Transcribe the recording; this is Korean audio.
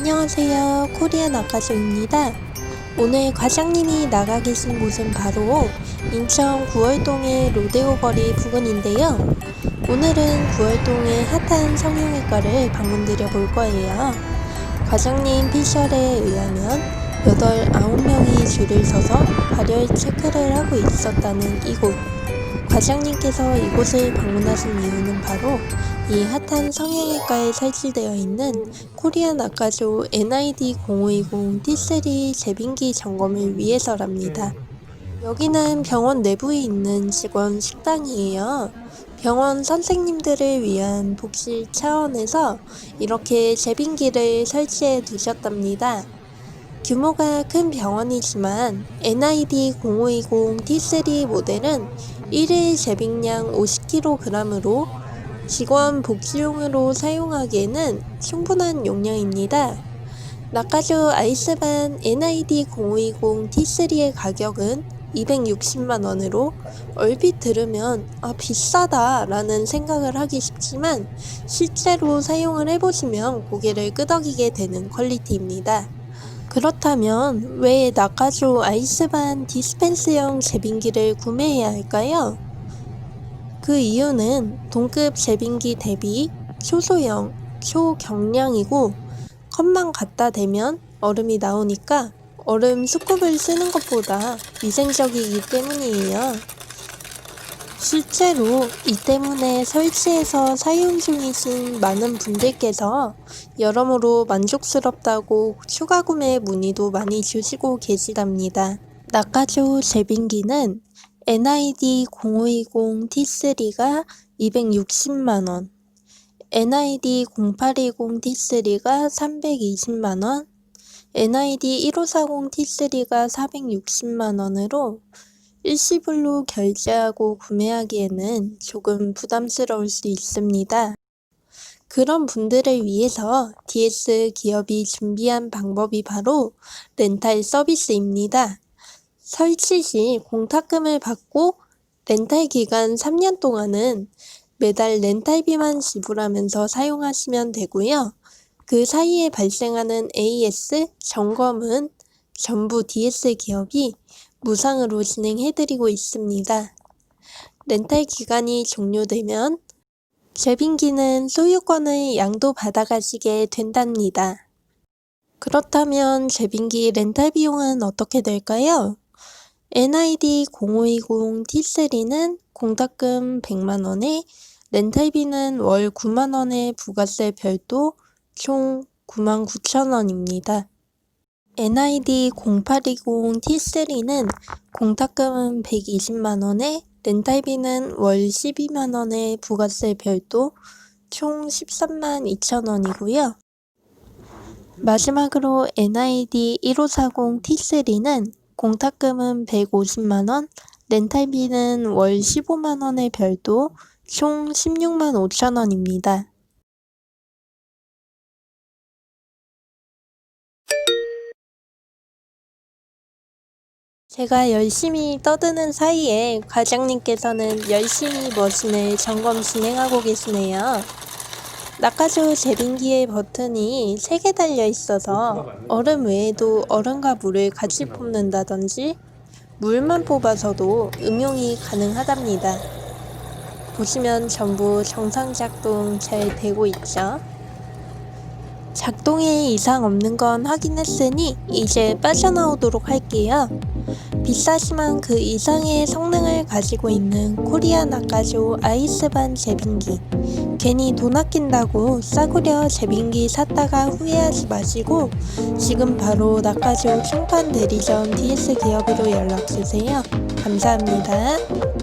안녕하세요. 코리안 아카조입니다. 오늘 과장님이 나가 계신 곳은 바로 인천 구월동의 로데오 거리 부근인데요. 오늘은 구월동의 핫한 성형외과를 방문드려 볼 거예요. 과장님 피셜에 의하면 8, 9명이 줄을 서서 발열 체크를 하고 있었다는 이곳. 과장님께서 이곳을 방문하신 이유는 바로 이 핫한 성형외과에 설치되어 있는 코리안 아카조 NID 0520 T3 재빙기 점검을 위해서랍니다. 여기는 병원 내부에 있는 직원 식당이에요. 병원 선생님들을 위한 복지 차원에서 이렇게 재빙기를 설치해 두셨답니다. 규모가 큰 병원이지만 NID 0520 T3 모델은 1일 재빙량 50kg으로 직원 복지용으로 사용하기에는 충분한 용량입니다. 나카조 아이스반 NID 0520 T3의 가격은 260만원으로 얼핏 들으면 아 비싸다 라는 생각을 하기 쉽지만 실제로 사용을 해보시면 고개를 끄덕이게 되는 퀄리티입니다. 그렇다면 왜 나카조 아이스반 디스펜스형 제빙기를 구매해야 할까요? 그 이유는 동급 제빙기 대비 초소형, 초경량이고 컵만 갖다 대면 얼음이 나오니까 얼음 스쿱을 쓰는 것보다 위생적이기 때문이에요. 실제로 이 때문에 설치해서 사용 중이신 많은 분들께서 여러모로 만족스럽다고 추가 구매 문의도 많이 주시고 계시답니다. 나카조 제빙기는 NID 0520 T3가 260만원, NID 0820 T3가 320만원, NID 1540 T3가 460만원으로 일시불로 결제하고 구매하기에는 조금 부담스러울 수 있습니다. 그런 분들을 위해서 DS 기업이 준비한 방법이 바로 렌탈 서비스입니다. 설치 시 공탁금을 받고 렌탈 기간 3년 동안은 매달 렌탈비만 지불하면서 사용하시면 되고요. 그 사이에 발생하는 AS 점검은 전부 DS 기업이 무상으로 진행해드리고 있습니다. 렌탈 기간이 종료되면 재빙기는 소유권을 양도 받아가시게 된답니다. 그렇다면 재빙기 렌탈 비용은 어떻게 될까요? NID 0520 T3는 공탁금 100만원에 렌탈비는 월 9만원의 부가세 별도 총 99,000원입니다. NID 0820 T3는 공탁금은 120만원에 렌탈비는 월 12만원의 부가세 별도 총 13만 2천원이고요. 마지막으로 NID 1540 T3는 공탁금은 150만원, 렌탈비는 월 15만원의 별도 총 16만 5천원입니다. 제가 열심히 떠드는 사이에 과장님께서는 열심히 머신을 점검 진행하고 계시네요. 낙하조 제빙기의 버튼이 3개 달려 있어서 얼음 외에도 얼음과 물을 같이 뽑는다든지 물만 뽑아서도 음용이 가능하답니다. 보시면 전부 정상 작동 잘 되고 있죠. 작동에 이상 없는 건 확인했으니 이제 빠져나오도록 할게요. 비싸지만 그 이상의 성능을 가지고 있는 코리안 아까조 아이스반 제빙기. 괜히 돈 아낀다고 싸구려 제빙기 샀다가 후회하지 마시고 지금 바로 낙가조 총판 대리점 DS 기업으로 연락주세요. 감사합니다.